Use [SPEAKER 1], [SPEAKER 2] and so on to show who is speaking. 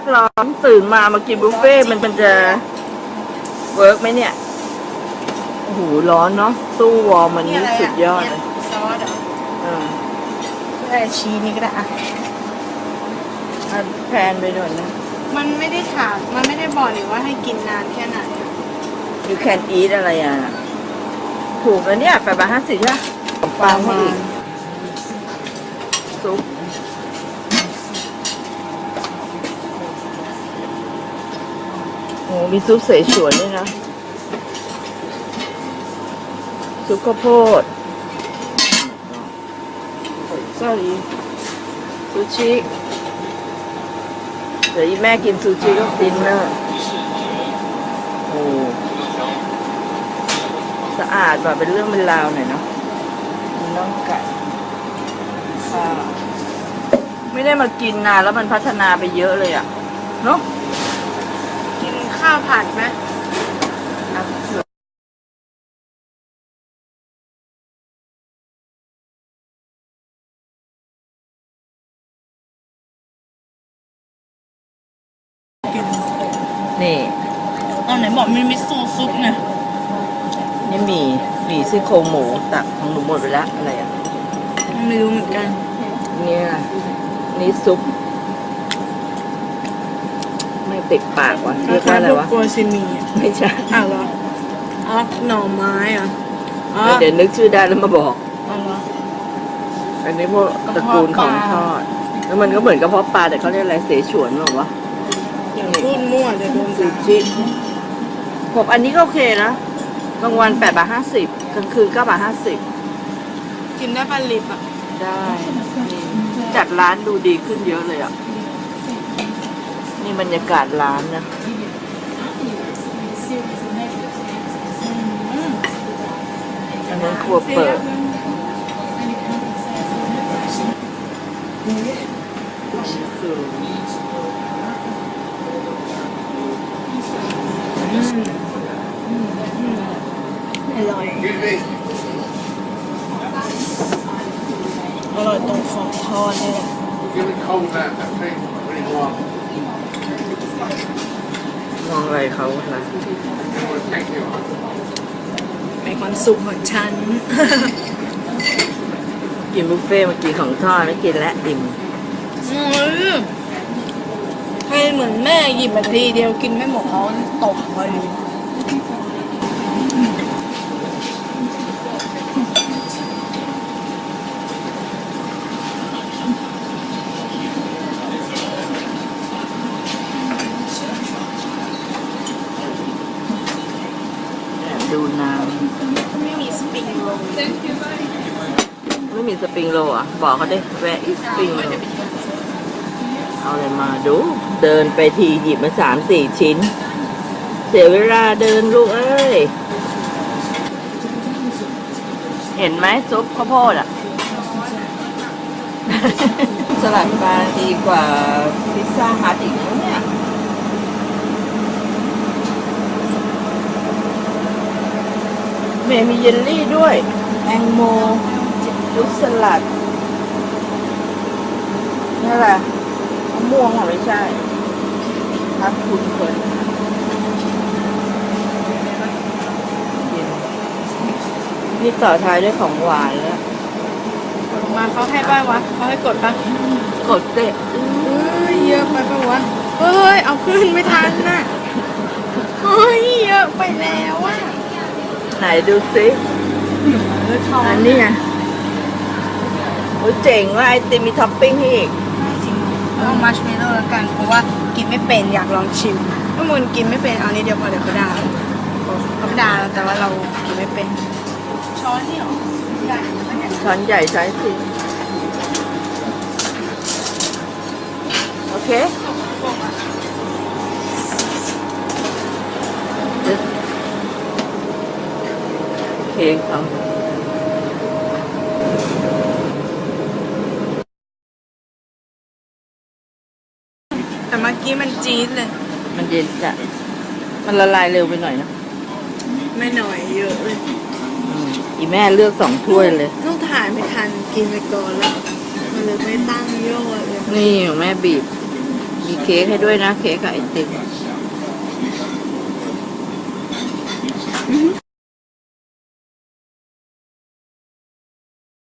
[SPEAKER 1] กร้อนตื่นมามากินบุฟเฟ่ต์มันมันจะเวิร์กไหมเนี่ยโอ้โหร้อนเนาะตู้วอร์มมันนี่สุดยอดเลย
[SPEAKER 2] ซอสเหรอ
[SPEAKER 1] อ่า
[SPEAKER 2] เออชีสนี่ก็ได้อะ
[SPEAKER 1] อะแพนไปหน่อยนะ
[SPEAKER 2] มันไม่ได้ถามมันไม่ได้บอกเลยว่าให้กินนานแค่ไหน
[SPEAKER 1] you can eat อะไรอะ ถูกแล้วเนี่ยแปดบาทห้าสิบใช่ไหมขนมปังให้อีกซุปโอ้ มีซุปเสฉวนด้วยนะ ซุปข้าวโพด sorry ซูชิเดี๋ยวอีแม่กินซูชิก็ดินเนอร์โอ้สะอาดแบบเป็นเรื่องเป็นราวหน่อยเนาะมีน้องไก่ข้าวไม่ได้มากินนานแล้วมันพัฒนาไปเยอะเลยอะเนาะ
[SPEAKER 2] กิน ข้าวผัดไหม
[SPEAKER 1] อะ
[SPEAKER 2] กิน
[SPEAKER 1] นี่
[SPEAKER 2] ตอนไหนบอกมีมิโซะซุปไง
[SPEAKER 1] นี่หมี่หมี่ซี่โครงหมูตักของหนูหมดไปแล้วอะไรอะ
[SPEAKER 2] ไม่รู้เหมือนกัน
[SPEAKER 1] เนี่ยนี่ซุปไม่ ติดปากว่ะเรียกว่าอะไร
[SPEAKER 2] พวก
[SPEAKER 1] วะ
[SPEAKER 2] โกซิมีอะ
[SPEAKER 1] ไม่ใช่
[SPEAKER 2] อ้าวเหรออ๋อหน่อไม้อะอ๋อ
[SPEAKER 1] เดี๋ยวนึกชื่อได้แล้วมาบอก
[SPEAKER 2] อ๋อเหรอ
[SPEAKER 1] อันนี้พวกตระกูลของทอด แล้วมันก็เหมือนกระเพาะปลาแต่เขาเรียกอะไรเสฉวนหรอวะ
[SPEAKER 2] อย่างพูดมั่วเดี๋ยวโดน
[SPEAKER 1] ซู
[SPEAKER 2] ด่า
[SPEAKER 1] ชิผมอันนี้ก็โอเคนะกลางวันแปดบาทห้าสิบกลางคืนเก้าบาทห้าสิบ
[SPEAKER 2] กินได้ปลาลิบอะ
[SPEAKER 1] ได้ จัดร้านดูดีขึ้นเยอะเลยอะ นี่บรรยากาศร้านนะอันนั้นครัวเปิด
[SPEAKER 2] อร่อย อร่อยตรงของทอดนี่แหละ
[SPEAKER 3] Give it cold that, that thing, really warm.
[SPEAKER 1] มองอะไรเขาล่ะ
[SPEAKER 3] I want to take you on.
[SPEAKER 2] เป็นความสุขของฉัน
[SPEAKER 1] กินบุฟเฟ่ต์เมื่อกี้ของทอดไม่กินแล้วอิ่ม
[SPEAKER 2] อืมให้เหมือนแม่หยิบมาทีเดียวกินไม่หมดเขาตกไป
[SPEAKER 1] แดูน้
[SPEAKER 2] ไม่มีสปริงโรลำ
[SPEAKER 1] ไม่มีสปริงโรลอะ บอกเขาดิแวะอีสปริงโรลเอาอะไรมาดู เดินไปทีหยิบมาสามสี่ชิ้น เสียเวลาเดินลูกเอ้ย เห็นไหมซุปข้าวโพดอะ สลัดปลาดีกว่าพิซซ่าฮัทอีกนะเนี่ย เมย์มีเยลลี่ด้วย แองโมฟรุตสลัดนี่แหละมะม่วงเหรอไม่ใช่ทับคุณคนกินนี่ต่อท้ายด้วยของหวานแล้ว
[SPEAKER 2] มาเขาให้ป่าวะเขาให้กดป่ะ
[SPEAKER 1] กดเตะ
[SPEAKER 2] เอ้ยเยอะไปป่าวะเฮ้ย เอาขึ้นไม่ทันน่ะ เฮ้ย เยอะไปแล้วอะ
[SPEAKER 1] ไหนดูซิ
[SPEAKER 2] เออช้อ
[SPEAKER 1] อั
[SPEAKER 2] น
[SPEAKER 1] นนี้ไงโอ้ยเจ๋งว่าไอติมมีท็อปปิ้งให้อีก
[SPEAKER 2] จริงเอามัชเมลโล่แล้วกัน เพราะว่ากินไม่เป็นอยากลองชิมถ้ามึงกินไม่เป็นเอานี้เดียวพอเดี๋ยวเขาด่าเขาไม่ด่าเราแต่ว่าเรากินไม่เป็น ช้อนนี่หรอใหญ่ไม่ใหญ่
[SPEAKER 1] ช้อนใหญ่ใช้สิโอเค โอเคเอา
[SPEAKER 2] แต่เมื่อกี้มันจี๊ดเลย
[SPEAKER 1] มันเย็นจัดมันละลายเร็วไปหน่อยนะ
[SPEAKER 2] ไม่หน่อยเยอะเลย
[SPEAKER 1] อืมอีแม่เลือกสองถ้วยเลย
[SPEAKER 2] ต้องถ่ายไม่ทันกินไปก่อนแล้ว มันเลยไม่ตั้งโยอดเลย
[SPEAKER 1] นี่ของแม่บีบ มีเค้กให้ด้วยนะ เค้กกับไอติม